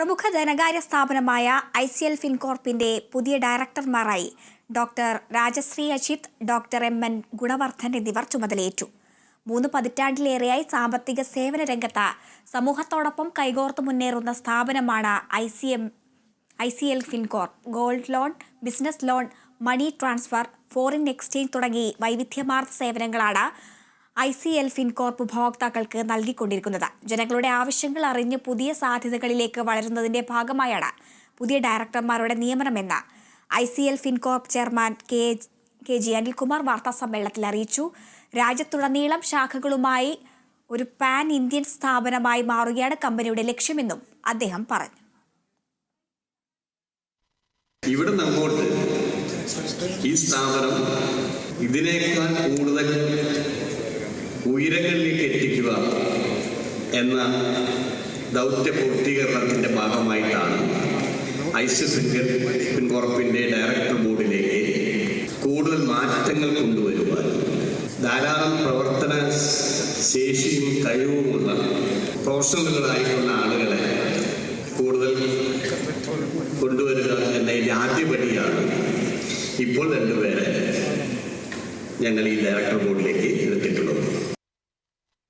പ്രമുഖ ധനകാര്യ സ്ഥാപനമായ ഐ സി എൽ ഫിൻകോർപ്പിന്റെ പുതിയ ഡയറക്ടർമാരായി doctor Rajashree Ajith doctor M N Gunavardhan എന്നിവർ ചുമതലയേറ്റു. മൂന്ന് പതിറ്റാണ്ടിലേറെയായി സാമ്പത്തിക സേവന രംഗത്ത് സമൂഹത്തോടൊപ്പം കൈകോർത്ത് മുന്നേറുന്ന സ്ഥാപനമാണ് I C M I C L Fincorp. Gold loan business loan money transfer foreign exchange തുടങ്ങി വൈവിധ്യമാർന്ന സേവനങ്ങളാണ് ഐ സി എൽ ഫിൻകോർപ്പ് ഉപഭോക്താക്കൾക്ക് നൽകിക്കൊണ്ടിരിക്കുന്നത്. ജനങ്ങളുടെ ആവശ്യങ്ങൾ അറിഞ്ഞ് പുതിയ സാധ്യതകളിലേക്ക് വളരുന്നതിന്റെ ഭാഗമായാണ് പുതിയ ഡയറക്ടർമാരുടെ നിയമനമെന്ന് I C L Fincorp chairman K K G Anilkumar വാർത്താ സമ്മേളനത്തിൽ അറിയിച്ചു. രാജ്യത്തുടനീളം ശാഖകളുമായി ഒരു പാൻ ഇന്ത്യൻ സ്ഥാപനമായി മാറുകയാണ് കമ്പനിയുടെ ലക്ഷ്യമെന്നും അദ്ദേഹം പറഞ്ഞു. ഇവിടെ ഈ സ്ഥാപനം ഇതിനേക്കാൾ കൂടുതൽ ഉയരങ്ങളിലേക്ക് എത്തിക്കുക എന്ന ദൗത്യ പൂർത്തീകരണത്തിന്റെ ഭാഗമായിട്ടാണ് ഐസ് പിൻകോർപ്പിന്റെ ഡയറക്ടർ ബോർഡിലേക്ക് കൂടുതൽ മാറ്റങ്ങൾ കൊണ്ടുവരുവാൻ ധാരാളം പ്രവർത്തന ശേഷിയും കഴിവുമുള്ള പ്രൊഫഷണലുകളായിട്ടുള്ള ആളുകളെ കൂടുതൽ കൊണ്ടുവരിക എന്നതിന്റെ ആദ്യപടിയാണ് ഇപ്പോൾ രണ്ടുപേരെ ഞങ്ങൾ ഈ ഡയറക്ടർ ബോർഡിലേക്ക് എടുത്തിട്ടുള്ളത്